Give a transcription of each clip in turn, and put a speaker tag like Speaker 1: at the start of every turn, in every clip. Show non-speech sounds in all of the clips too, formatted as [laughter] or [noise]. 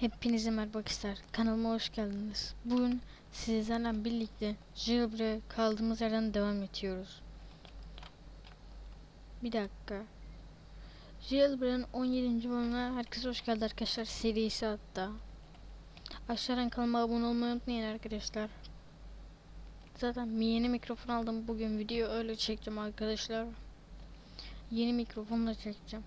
Speaker 1: Hepinize merhaba arkadaşlar. Kanalıma hoş geldiniz. Bugün sizlerle birlikte Jailbreak'e kaldığımız yerden devam ediyoruz. Bir dakika. Jailbreak'in 17. bölümüne herkese hoş geldi arkadaşlar. Serisi hatta. Aşağıdan kanalıma abone olmayı unutmayın arkadaşlar. Zaten yeni mikrofon aldım. Bugün video öyle çekeceğim arkadaşlar. Yeni mikrofonla çekeceğim.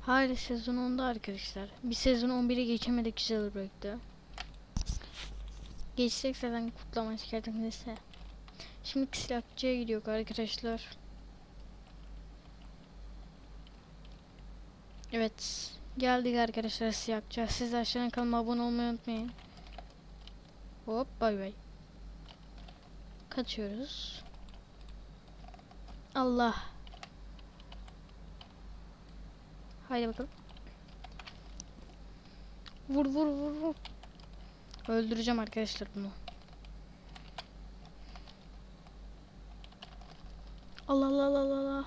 Speaker 1: Hala sezon 10'da arkadaşlar. Bir sezon 11'e geçemedik Jailbreak'te. Geçsek zaten kutlama şikayetim neyse. Şimdi silahçıya gidiyor arkadaşlar. Evet. Geldik arkadaşlar silahçıya. Siz de aşağıdan kanalıma abone olmayı unutmayın. Hop bay bay. Kaçıyoruz. Allah. Haydi bakalım. Vur vur vur vur. Öldüreceğim arkadaşlar bunu. Allah Allah Allah Allah.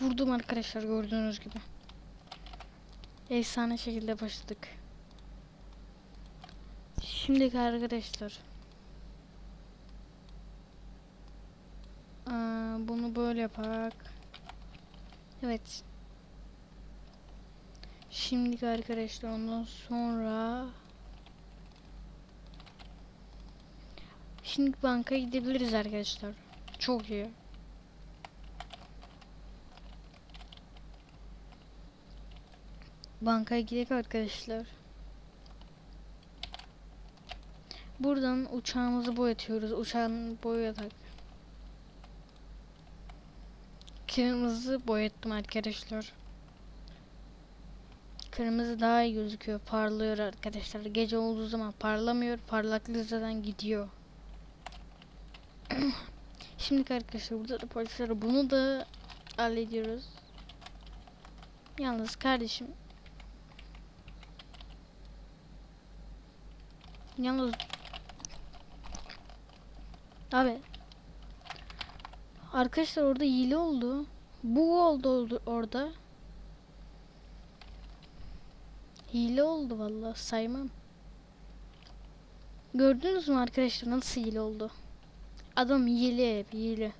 Speaker 1: Vurdum arkadaşlar gördüğünüz gibi. Efsane şekilde başladık. Şimdi arkadaşlar. Aa, bunu böyle yapak. Evet. Şimdi arkadaşlar ondan sonra Şimdi bankaya gidebiliriz arkadaşlar. Çok iyi. Bankaya gidelim arkadaşlar. Buradan uçağımızı boyatıyoruz. Uçağın boyatak. Kırmızı boyattım arkadaşlar. Kırmızı daha iyi gözüküyor. Parlıyor arkadaşlar. Gece olduğu zaman parlamıyor. Parlaklığı zaten gidiyor. [clears throat] Şimdi arkadaşlar burada da polisler bunu da hallediyoruz. Yalnız kardeşim Yalnız Abi Arkadaşlar orada hile oldu. Bu oldu, orada. Hile oldu vallahi saymam. Gördünüz mü arkadaşlar nasıl hile oldu? Adam hile hep hile.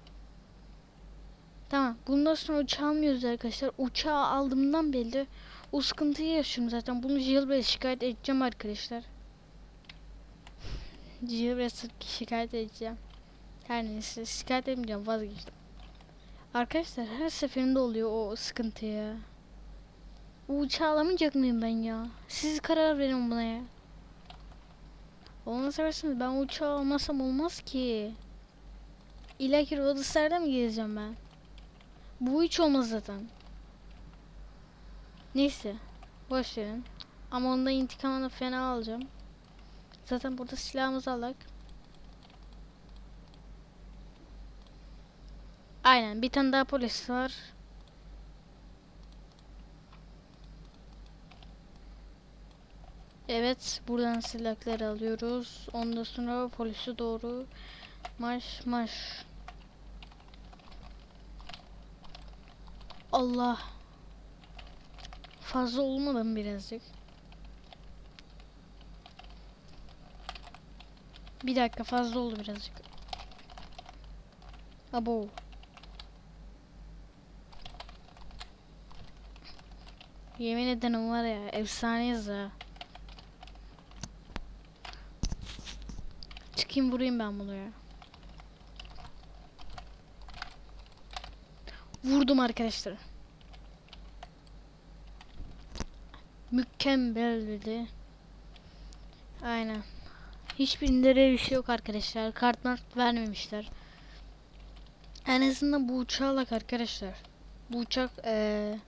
Speaker 1: Tamam bundan sonra uçağı almıyoruz arkadaşlar. Uçağı aldığımdan belli o sıkıntıyı yaşıyorum zaten. Bunu Jailbreak'e şikayet edeceğim arkadaşlar. [laughs] Jailbreak'e şikayet edeceğim. Her neyse şikayet etmeyeceğim vazgeçtim. Arkadaşlar her seferinde oluyor o sıkıntı ya. Bu uçağı alamayacak mıyım ben ya? Siz karar verin buna ya. Onu seversiniz ben uçağı almasam olmaz ki. İlla ki Rodos'larda mı gezeceğim ben? Bu hiç olmaz zaten. Neyse. Boş verin. Ama onda intikamını fena alacağım. Zaten burada silahımızı alak. Aynen bir tane daha polis var. Evet buradan silahları alıyoruz. Ondan sonra polisi doğru marş marş. Allah. Fazla olmadı mı birazcık? Bir dakika fazla oldu birazcık. Abo. Yemin ederim var ya efsaneyiz ha. Çıkayım vurayım ben bunu ya. Vurdum arkadaşlar. Mükemmeldi. Aynen. Hiçbirinde bir şey yok arkadaşlar. Kart mart vermemişler. En azından bu uçağı arkadaşlar. Bu uçak eee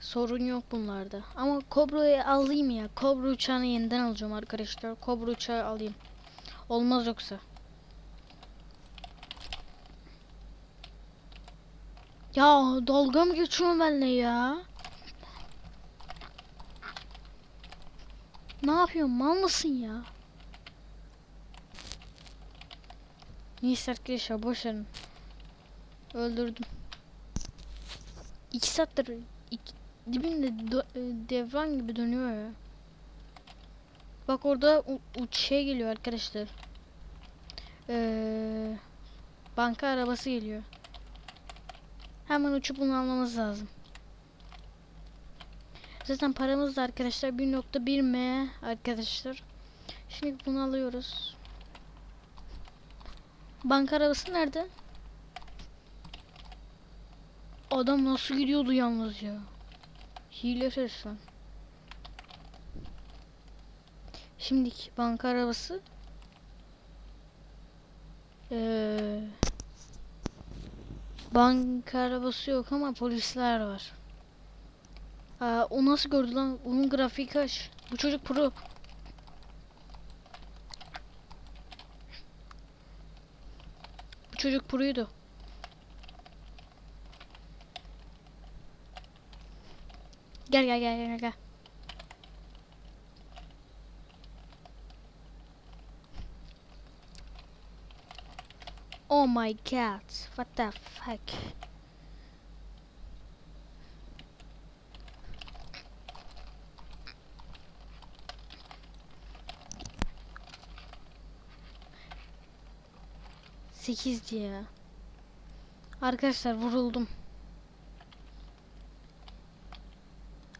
Speaker 1: sorun yok bunlarda. Ama Cobra'yı alayım ya. Cobra uçağını yeniden alacağım arkadaşlar. Cobra uçağı alayım. Olmaz yoksa. Ya dalga mı geçiyorsun benimle ya? Ne yapıyorsun? Mal mısın ya? Neyse arkadaşlar boş verin. Öldürdüm. İki saattir iki, dibinde do- e, devran gibi dönüyor ya. Bak orada uç şey geliyor arkadaşlar. Ee, banka arabası geliyor. Hemen uçup bunu almamız lazım. Zaten paramız da arkadaşlar 1.1 M arkadaşlar. Şimdi bunu alıyoruz. Banka arabası nerede? Adam nasıl gidiyordu yalnız ya. Hile resmen. Şimdiki banka arabası. Ee, banka arabası yok ama polisler var. Aa, o nasıl gördü lan? Onun grafiği kaç? Bu çocuk pro. Bu çocuk proydu. Gel gel gel gel gel. Oh my god. What the fuck? Sekizdi ya. Arkadaşlar vuruldum.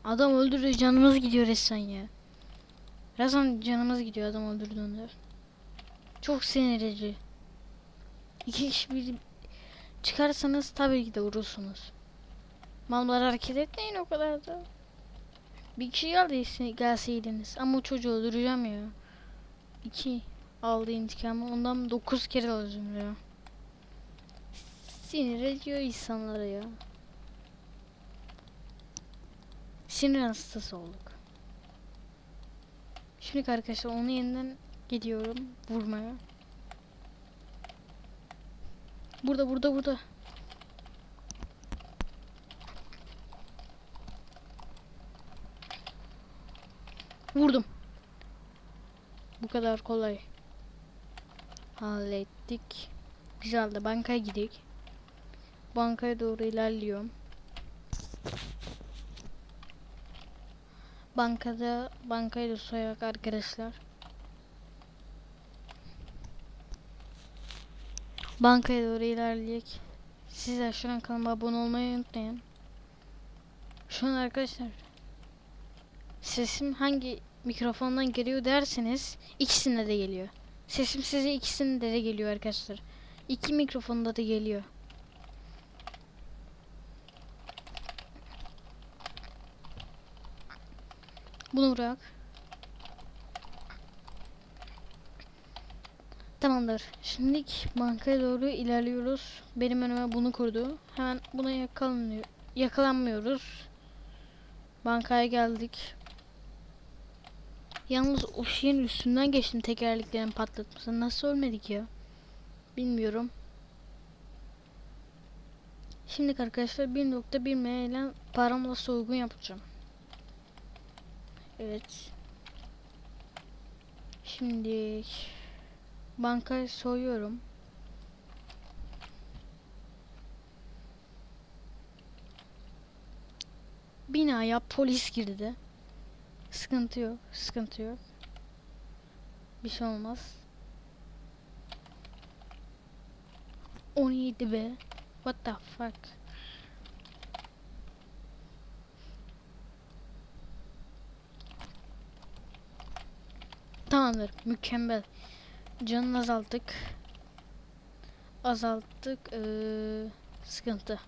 Speaker 1: Adam öldürdü canımız gidiyor resmen ya. Resmen canımız gidiyor adam öldürdüğünde. Çok sinirici. İki kişi çıkarsanız tabii ki de vurursunuz. Mallar hareket etmeyin o kadar da. Bir kişi geldi gelseydiniz ama o çocuğu öldüreceğim ya. İki aldı intikamı ondan dokuz kere alacağım ya. Sinir ediyor insanları ya. Sinir hastası olduk. Şimdi arkadaşlar onu yeniden gidiyorum vurmaya. Burada burada burada. Vurdum. Bu kadar kolay. Hallettik. Güzeldi. Bankaya gidelim. Bankaya doğru ilerliyorum. Bankada bankayı da soyarak arkadaşlar. Bankaya doğru ilerleyek. Siz de şu an kanalıma abone olmayı unutmayın. Şu an arkadaşlar sesim hangi mikrofondan geliyor derseniz ikisinde de geliyor. Sesim size ikisinde de geliyor arkadaşlar. İki mikrofonda da geliyor. Bunu bırak. Tamamdır. Şimdi bankaya doğru ilerliyoruz. Benim önüme bunu kurdu. Hemen buna yakalanıyor. Yakalanmıyoruz. Bankaya geldik. Yalnız o şeyin üstünden geçtim tekerleklerin patlatması. Nasıl ölmedik ya? Bilmiyorum. Şimdi arkadaşlar 1.1 M ile paramla soygun yapacağım. Evet. Şimdi bankayı soyuyorum. Binaya polis girdi. Sıkıntı yok, sıkıntı yok. Bir şey olmaz. 17 be. What the fuck? Tamamdır. Mükemmel. Canını azalttık. Azalttık. Ee, sıkıntı.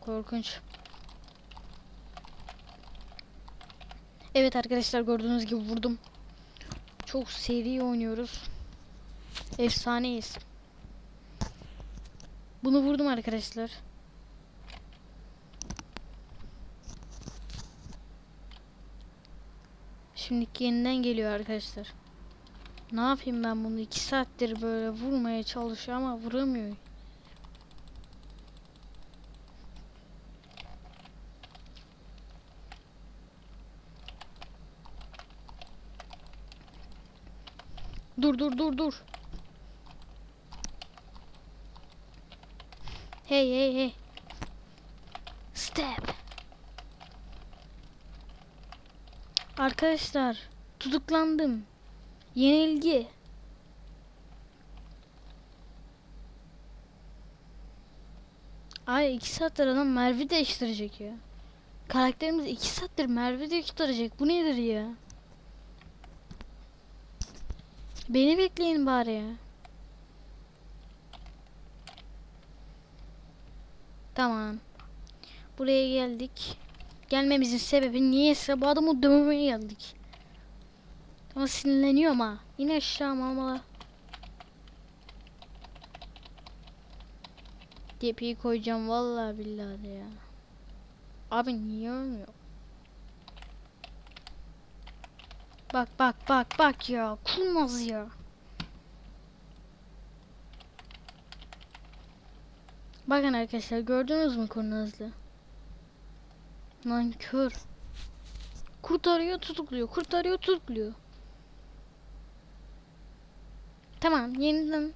Speaker 1: Korkunç. Evet arkadaşlar gördüğünüz gibi vurdum. Çok seri oynuyoruz. Efsaneyiz. Bunu vurdum arkadaşlar. Şimdi yeniden geliyor arkadaşlar. Ne yapayım ben bunu iki saattir böyle vurmaya çalışıyor ama vuramıyor. Dur dur dur dur. Hey hey hey. Step. Arkadaşlar tutuklandım. Yenilgi. Ay iki saattir adam Merve değiştirecek ya. Karakterimiz iki saattir Merve değiştirecek. Bu nedir ya? Beni bekleyin bari ya. Tamam. Buraya geldik. Gelmemizin sebebi niyeyse bu adamı dövmeye geldik. Ama sinirleniyor ama. Yine aşağı mamalı. Tepeyi koyacağım vallahi billahi ya. Abi niye ölmüyor? Bak bak bak bak ya. Kurnaz ya. Bakın arkadaşlar gördünüz mü kurnazlı? Nankör. Kurtarıyor tutukluyor. Kurtarıyor tutukluyor. Tamam yeniden.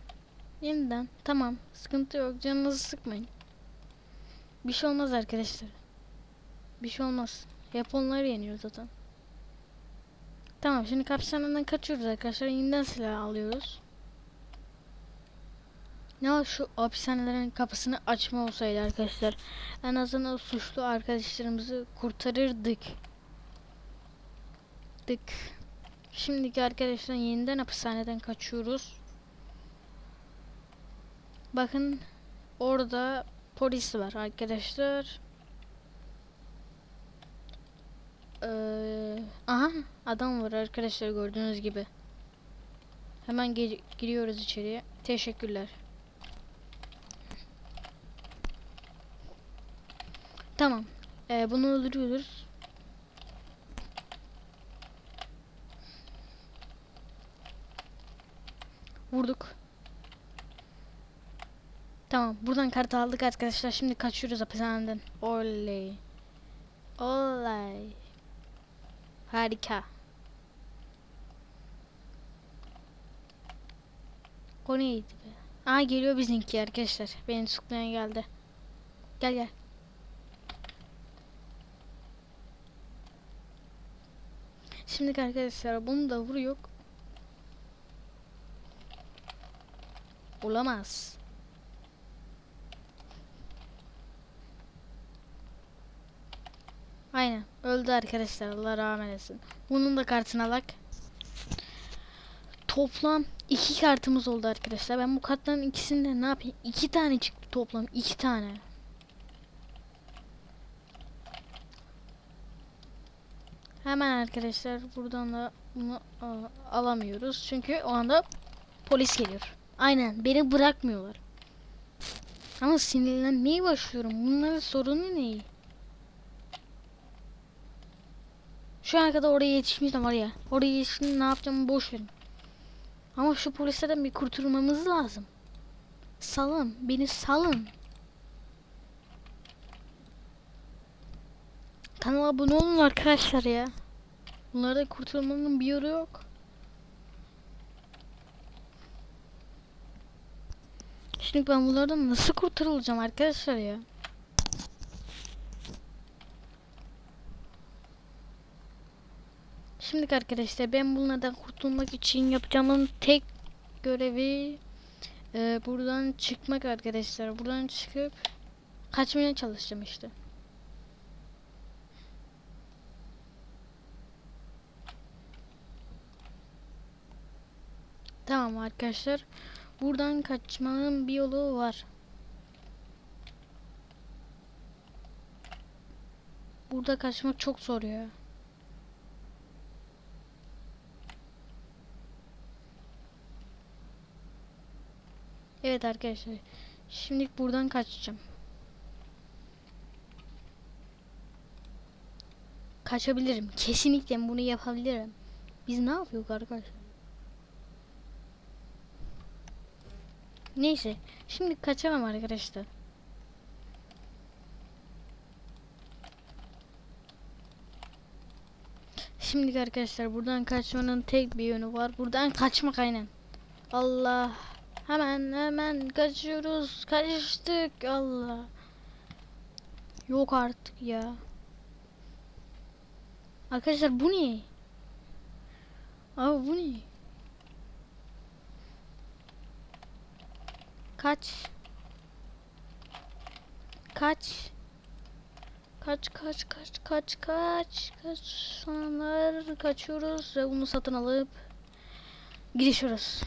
Speaker 1: Yeniden. Tamam. Sıkıntı yok. Canınızı sıkmayın. Bir şey olmaz arkadaşlar. Bir şey olmaz. Japonları yeniyor zaten. Tamam şimdi hapishaneden kaçıyoruz arkadaşlar. Yeniden silah alıyoruz. Ne var şu hapishanelerin kapısını açma olsaydı arkadaşlar. En azından suçlu arkadaşlarımızı kurtarırdık. Dık. Şimdiki arkadaşlar yeniden hapishaneden kaçıyoruz. Bakın orada polis var arkadaşlar. Ee, aha adam var arkadaşlar gördüğünüz gibi. Hemen ge- giriyoruz içeriye. Teşekkürler. Tamam. Ee, bunu öldürüyoruz. Vurduk. Tamam. Buradan kartı aldık arkadaşlar. Şimdi kaçıyoruz hapishaneden. Oley. Oley. Harika. O neydi be? Aa geliyor bizimki arkadaşlar. Beni tutuklayan geldi. Gel gel. Şimdi arkadaşlar bunu da vuruyor. Olamaz. Aynen. Öldü arkadaşlar. Allah rahmet eylesin. Bunun da kartını alak. Toplam iki kartımız oldu arkadaşlar. Ben bu kartların ikisinde ne yapayım? İki tane çıktı toplam. iki tane. Hemen arkadaşlar buradan da bunu a, alamıyoruz. Çünkü o anda polis geliyor. Aynen beni bırakmıyorlar. Ama sinirlenmeye başlıyorum. Bunların sorunu ne? Şu ana kadar oraya yetişmiştim var ya. Oraya yetiştim ne yapacağımı boş verin. Ama şu polislerden bir kurtulmamız lazım. Salın. Beni salın. Kanala abone olun arkadaşlar ya. Bunlardan kurtulmanın bir yolu yok. Şimdi ben bunlardan nasıl kurtarılacağım arkadaşlar ya? Şimdi arkadaşlar ben bunlardan kurtulmak için yapacağımın tek görevi e, buradan çıkmak arkadaşlar. Buradan çıkıp kaçmaya çalışacağım işte. Tamam arkadaşlar. Buradan kaçmanın bir yolu var. Burada kaçmak çok zor ya. Evet arkadaşlar. Şimdi buradan kaçacağım. Kaçabilirim. Kesinlikle bunu yapabilirim. Biz ne yapıyoruz arkadaşlar? Neyse. Şimdi kaçamam arkadaşlar. Şimdi arkadaşlar buradan kaçmanın tek bir yönü var. Buradan kaçmak aynen. Allah. Hemen hemen kaçıyoruz. Kaçtık. Allah. Yok artık ya. Arkadaşlar bu ne? Abi bu ne? Kaç. Kaç. Kaç kaç kaç kaç kaç kaç sonlar kaçıyoruz ve bunu satın alıp girişiyoruz.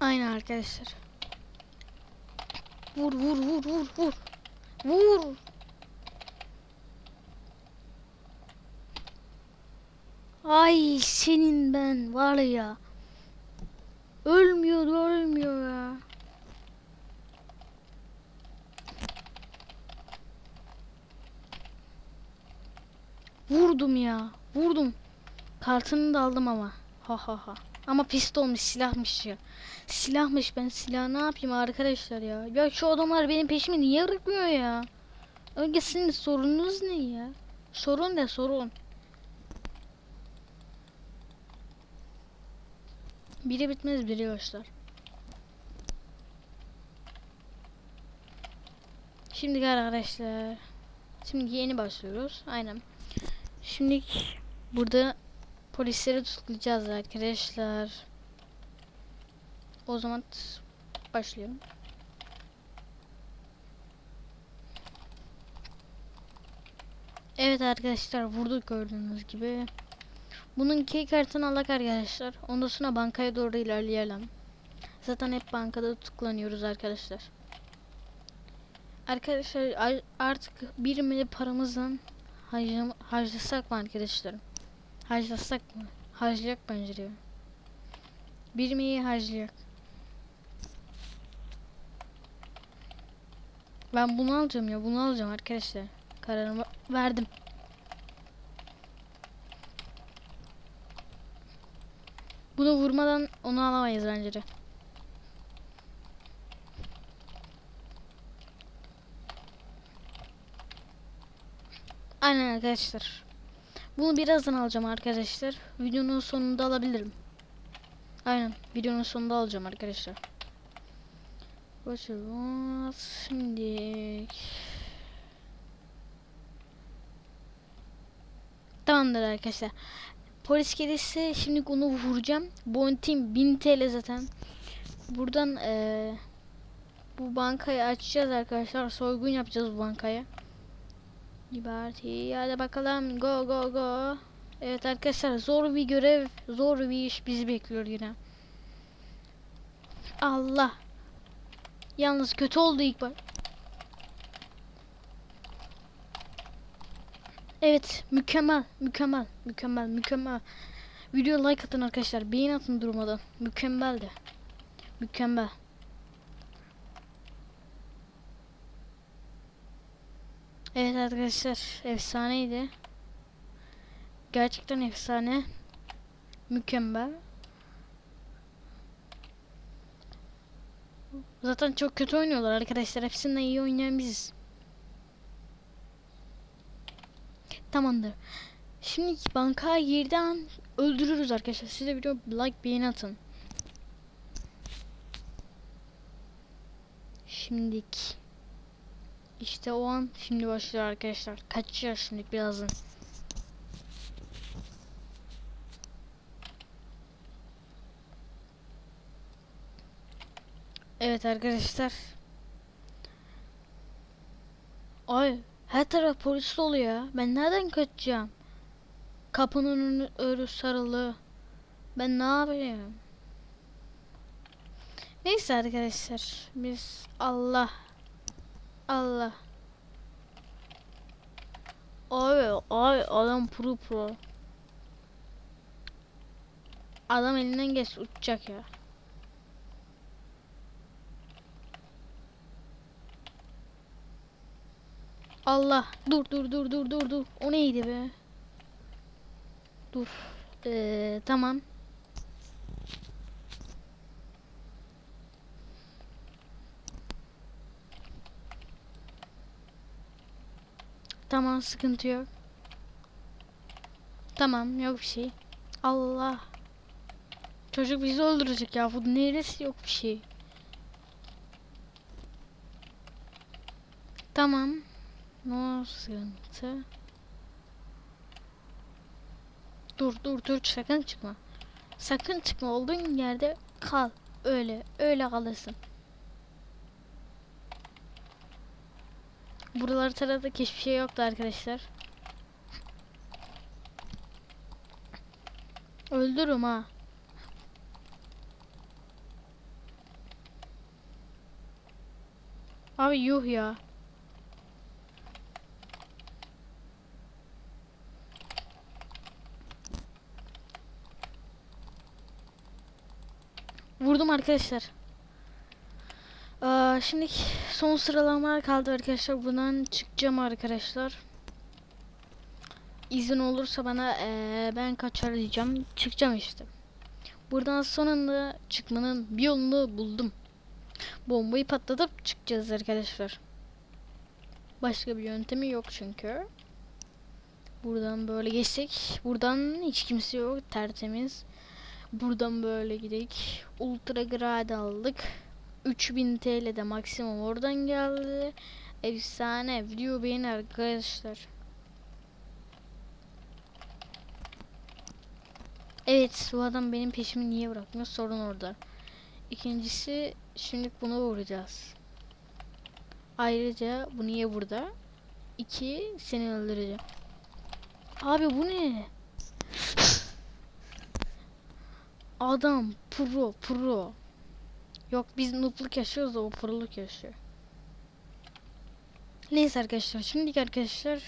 Speaker 1: Aynen arkadaşlar. Vur vur vur vur vur. Vur. Ay senin ben var ya. Ölmüyor ölmüyor ya. Vurdum ya. Vurdum. Kartını da aldım ama. Ha ha ha. Ama pistolmuş silahmış ya. Silahmış ben silah ne yapayım arkadaşlar ya. Ya şu adamlar benim peşimi niye bırakmıyor ya? Önce sizin sorununuz ne ya? Sorun ne sorun? Biri bitmez biri başlar. Şimdi arkadaşlar. Şimdi yeni başlıyoruz. Aynen. Şimdi burada polisleri tutuklayacağız arkadaşlar. O zaman başlayalım. Evet arkadaşlar vurduk gördüğünüz gibi. Bunun key kartını alak arkadaşlar. Ondan sonra bankaya doğru ilerleyelim. Zaten hep bankada tutuklanıyoruz arkadaşlar. Arkadaşlar ar- artık bir milli paramızdan harcasak mı arkadaşlar? Harcasak mı? Harcayak bence diyor. Bir miyi harcayak. Ben bunu alacağım ya bunu alacağım arkadaşlar. Kararımı verdim. Bunu vurmadan onu alamayız bence de. Aynen arkadaşlar. Bunu birazdan alacağım arkadaşlar. Videonun sonunda alabilirim. Aynen. Videonun sonunda alacağım arkadaşlar. Başlıyoruz. Şimdi. Tamamdır arkadaşlar. Polis gelirse şimdi onu vuracağım. Bontim 1000 TL zaten. Buradan eee, bu bankayı açacağız arkadaşlar. Soygun yapacağız bu bankaya. Liberty hadi bakalım go go go. Evet arkadaşlar zor bir görev, zor bir iş bizi bekliyor yine. Allah. Yalnız kötü oldu ilk baş. Evet, mükemmel, mükemmel, mükemmel, mükemmel. Video like atın arkadaşlar, beğen atın durmadan. Mükemmeldi. Mükemmel. Evet arkadaşlar, efsaneydi. Gerçekten efsane. Mükemmel. Zaten çok kötü oynuyorlar arkadaşlar. Hepsinden iyi oynayan biziz. Tamamdır. Şimdi bankaya girdiği an öldürürüz arkadaşlar. Siz de video like beğeni atın. Şimdik. İşte o an şimdi başlıyor arkadaşlar. Kaçacağız şimdi birazdan. Evet arkadaşlar. Ay her taraf polis dolu ya. Ben nereden kaçacağım? Kapının önü örü sarılı. Ben ne yapayım? Neyse arkadaşlar. Biz Allah. Allah. Ay ay adam pro pro. Adam elinden geç uçacak ya. Allah. Dur dur dur dur dur dur. O neydi be? Dur. Ee, tamam. Tamam sıkıntı yok. Tamam yok bir şey. Allah. Çocuk bizi öldürecek ya. Bu neresi yok bir şey. Tamam. No sıkıntı. Dur dur dur sakın çıkma. Sakın çıkma olduğun yerde kal. Öyle öyle kalırsın. Buraları taradık hiçbir şey yoktu arkadaşlar. Öldürürüm ha. Abi yuh ya. Vurdum arkadaşlar. Aa, şimdi son sıralamalar kaldı arkadaşlar. Bundan çıkacağım arkadaşlar. İzin olursa bana eee, ben kaçar diyeceğim. Çıkacağım işte. Buradan sonunda çıkmanın bir yolunu buldum. Bombayı patlatıp çıkacağız arkadaşlar. Başka bir yöntemi yok çünkü. Buradan böyle geçsek. Buradan hiç kimse yok. Tertemiz. Buradan böyle gidelim. Ultra grade aldık. 3000 TL de maksimum oradan geldi. Efsane. Video beğeni arkadaşlar. Evet bu adam benim peşimi niye bırakmıyor sorun orada. İkincisi şimdi bunu vuracağız. Ayrıca bu niye burada? İki seni öldüreceğim. Abi bu ne? Adam pro pro. Yok biz noobluk yaşıyoruz da o proluk yaşıyor. Neyse arkadaşlar şimdiki arkadaşlar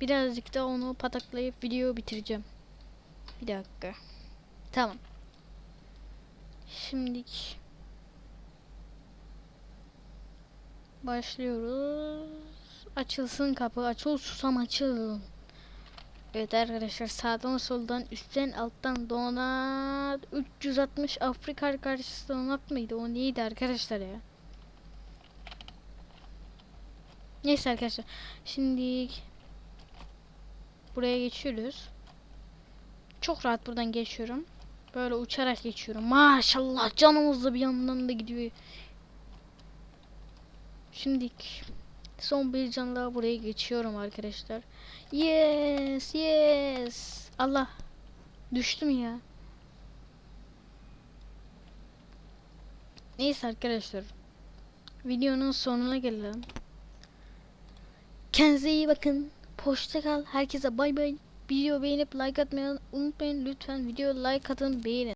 Speaker 1: birazcık da onu pataklayıp video bitireceğim. Bir dakika. Tamam. Şimdilik başlıyoruz. Açılsın kapı. Açıl susam açıl. Evet arkadaşlar sağdan soldan üstten alttan donat. 360 Afrika karşısı donat mıydı? O neydi arkadaşlar ya? Neyse arkadaşlar şimdi buraya geçiyoruz. Çok rahat buradan geçiyorum. Böyle uçarak geçiyorum. Maşallah canımız da bir yandan da gidiyor. Şimdi son bir can daha buraya geçiyorum arkadaşlar Yes, yes. Allah. Düştüm ya. Neyse arkadaşlar. Videonun sonuna gelelim. Kendinize iyi bakın. Hoşça kal. Herkese bay bay. Video beğenip like atmayı unutmayın lütfen. Video like atın beğenin.